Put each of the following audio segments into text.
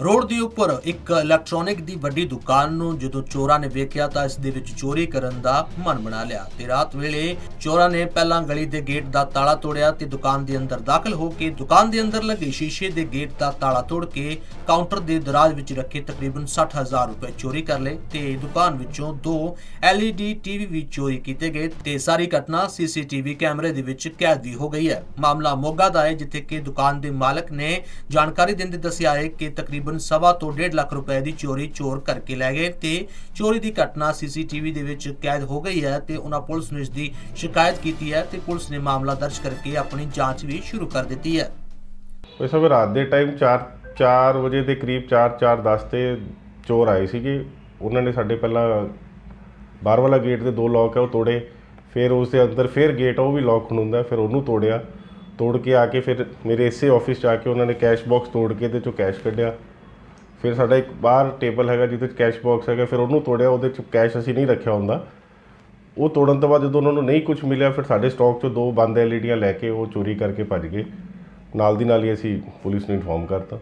Road ਦੇ ਉੱਪਰ ਇੱਕ ਇਲੈਕਟ੍ਰੋਨਿਕ ਦੀ ਵੱਡੀ ਦੁਕਾਨ ਨੂੰ ਜਦੋਂ ਚੋਰਾਂ ਨੇ ਵੇਖਿਆ ਤਾਂ ਇਸ ਦੇ ਵਿੱਚ ਚੋਰੀ ਕਰਨ ਦਾ ਮਨ ਬਣਾ ਲਿਆ ਤੇ ਰਾਤ ਵੇਲੇ ਚੋਰਾਂ ਨੇ ਪਹਿਲਾਂ ਗਲੀ ਦੇ ਗੇਟ ਦਾ ਤਾਲਾ ਤੋੜਿਆ ਤੇ ਦੁਕਾਨ ਦੇ ਅੰਦਰ ਦਾਖਲ ਹੋ ਕੇ ਦੁਕਾਨ ਦੇ ਅੰਦਰ ਲੱਗੇ ਸ਼ੀਸ਼ੇ ਦੇ ਗੇਟ ਦਾ ਤਾਲਾ ਤੋੜ ਕੇ ਕਾਊਂਟਰ ਦੇ ਦਰਾਜ਼ ਵਿੱਚ ਰੱਖੇ ਤਕਰੀਬਨ 60000 ਰੁਪਏ ਚੋਰੀ ਕਰ ਲਏ ਤੇ ਦੁਕਾਨ ਵਿੱਚੋਂ ਦੋ LED ਟੀਵੀ ਵੀ ਚੋਰੀ ਕੀਤੇ ਗਏ ਤੇ ਸਾਰੀ ਘਟਨਾ CCTV ਕੈਮਰੇ ਦੇ ਵਿੱਚ ਕੈਦ ਵੀ ਹੋ ਗਈ ਹੈ। ਮਾਮਲਾ ਮੋਗਾ ਦਾ ਹੈ, ਜਿੱਥੇ ਕਿ ਦੁਕਾਨ ਦੇ ਮਾਲਕ ਨੇ ਜਾਣਕਾਰੀ ਦਿੰਦੇ ਦੱਸਿਆ ਹੈ ਕਿ ਤਕਰੀਬਨ ਸਵਾ ਤੋਂ 1.5 ਲੱਖ ਰੁਪਏ ਦੀ ਚੋਰੀ ਚੋਰ ਕਰਕੇ ਲੈ ਗਏ ਤੇ ਚੋਰੀ ਦੀ ਘਟਨਾ CCTV ਦੇ ਵਿੱਚ ਕੈਦ ਹੋ ਗਈ ਹੈ ਤੇ ਉਹਨਾਂ ਪੁਲਿਸ ਨੂੰ ਇਸ ਦੀ ਸ਼ਿਕਾਇਤ ਕੀਤੀ ਹੈ ਤੇ ਪੁਲਿਸ ਨੇ ਮਾਮਲਾ ਦਰਜ ਕਰਕੇ ਆਪਣੀ ਜਾਂਚ ਵੀ ਸ਼ੁਰੂ ਕਰ ਦਿੱਤੀ ਹੈ। ਉਹ ਸਭ ਰਾਤ ਦੇ ਟਾਈਮ 4 4 ਵਜੇ ਦੇ ਕਰੀਬ 4 4 10 ਤੇ ਚੋਰ ਆਏ ਸੀਗੇ। ਉਹਨਾਂ ਨੇ ਸਾਡੇ ਪਹਿਲਾਂ ਬਾਹਰ ਵਾਲਾ ਗੇਟ ਦੇ ਦੋ ਲੋਕ ਹੈ ਉਹ ਤੋੜੇ। ਫਿਰ ਉਸ ਦੇ ਅੰਦਰ ਫਿਰ ਗੇਟ ਉਹ ਵੀ ਲੋਕ ਹੁੰਦਾ ਫਿਰ ਉਹਨੂੰ ਤੋੜਿਆ। ਤੋੜ ਕੇ ਆ ਕੇ ਫਿਰ ਮੇਰੇ ਇਸੇ ਆਫਿਸ 'ਚ ਆ ਕੇ ਉਹਨਾਂ ਨੇ ਕੈਸ਼ ਬਾਕਸ ਤੋੜ ਕੇ ਤੇ ਚੋਂ ਕੈਸ਼ ਕੱਢਿਆ। ਫਿਰ ਸਾਡਾ ਇੱਕ ਬਾਹਰ ਟੇਬਲ ਹੈਗਾ ਜਿਹਦੇ 'ਚ ਕੈਸ਼ ਬਾਕਸ ਹੈਗਾ ਫਿਰ ਉਹਨੂੰ ਤੋੜਿਆ ਉਹਦੇ 'ਚ ਕੈਸ਼ ਅਸੀਂ ਨਹੀਂ ਰੱਖਿਆ ਹੁੰਦਾ। ਉਹ ਤੋੜਨ ਤੋਂ ਬਾਅਦ ਜਦੋਂ ਉਹਨਾਂ ਨੂੰ ਨਹੀਂ ਕੁਝ ਮਿਲਿਆ ਫਿਰ ਸਾਡੇ ਸਟਾਕ 'ਚੋਂ ਦੋ ਬੰਦ ਐਲਈਡੀਆਂ ਲੈ ਕੇ ਉਹ ਚੋਰੀ ਕਰਕੇ ਭੱਜ ਗਏ। ਨਾਲ ਦੀ ਨਾਲ ਹੀ ਅਸੀਂ ਪੁਲਿਸ ਨੂੰ ਇਨਫੋਰਮ ਕਰਤਾ।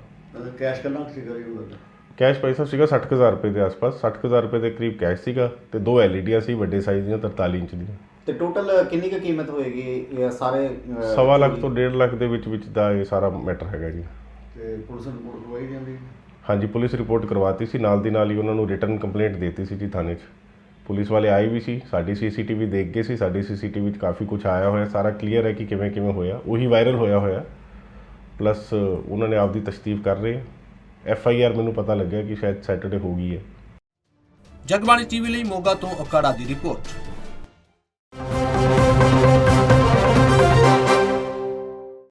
ਕੈਸ਼ ਕਰਨਾ ਸੀਗਾ ਜੀ ਉਹਦਾ ਕੈਸ਼ ਪੈਸਾ ਸੀਗਾ 60000 ਰੁਪਏ ਦੇ ਆਸ-ਪਾਸ 60000 ਰੁਪਏ ਦੇ ਕਰੀਬ ਕੈਸ਼ ਸੀਗਾ ਤੇ ਦੋ ਐਲਈਡੀਆਂ ਸੀ ਵੱਡੇ ਸਾਈਜ਼ ਦੀਆਂ 43 ਇੰਚ ਦੀਆਂ। ਤੇ ਟੋਟਲ ਕਿੰਨੀ ਕੁ ਕੀਮਤ ਹੋਏਗੀ ਇਹ ਸਾਰੇ ਸਵਾ ਲੱਖ ਤੋਂ 1.5 ਲੱਖ ਦੇ ਵਿੱਚ ਵਿੱਚ ਦਾ ਇਹ ਸਾਰਾ ਮੈਟਰ ਹੈਗਾ ਜੀ। ਤੇ ਪੁਲਿਸ ਨੂੰ ਰਿਪੋਰਟ ਕਰਵਾਈ ਜਾਂਦੀ ਹਾਂਜੀ, ਪੁਲਿਸ ਰਿਪੋਰਟ ਕਰਵਾਤੀ ਸੀ। ਨਾਲ ਦੀ ਨਾਲ ਹੀ ਉਹਨਾਂ ਨੂੰ ਰਿਟਰਨ ਕੰਪਲੇਂਟ ਦਿੱਤੀ ਸੀ ਜੀ ਥਾਣੇ 'ਚ। ਪੁਲਿਸ ਵਾਲੇ ਆਏ ਵੀ ਸੀ, ਸਾਡੀ ਸੀਸੀਟੀਵੀ ਦੇਖ ਗਏ ਸੀ। ਸਾਡੀ ਸੀਸੀਟੀਵੀ 'ਚ ਕਾਫੀ ਕੁਝ ਆਇਆ ਹੋਇਆ, ਸਾਰਾ ਕਲੀਅਰ ਹੈ ਕਿ ਕਿਵੇਂ ਕਿਵੇਂ ਹੋਇਆ। ਉਹੀ ਵਾਇਰਲ ਹੋਇਆ ਹੋਇਆ। ਪਲੱਸ ਉਹਨਾਂ ਨੇ ਆਪਦੀ ਤਸਦੀਕ ਕਰ ਰਹੇ। ਐਫ ਆਈ ਆਰ ਮੈਨੂੰ ਪਤਾ ਲੱਗਿਆ ਕਿ ਸ਼ਾਇਦ ਸੈਟਰਡੇ ਹੋ ਗਈ ਹੈ। ਜਗਬਾਣੀ ਟੀਵੀ ਲਈ ਮੋਗਾ ਤੋਂ ਅਕਾੜਾ ਦੀ ਰਿਪੋਰਟ।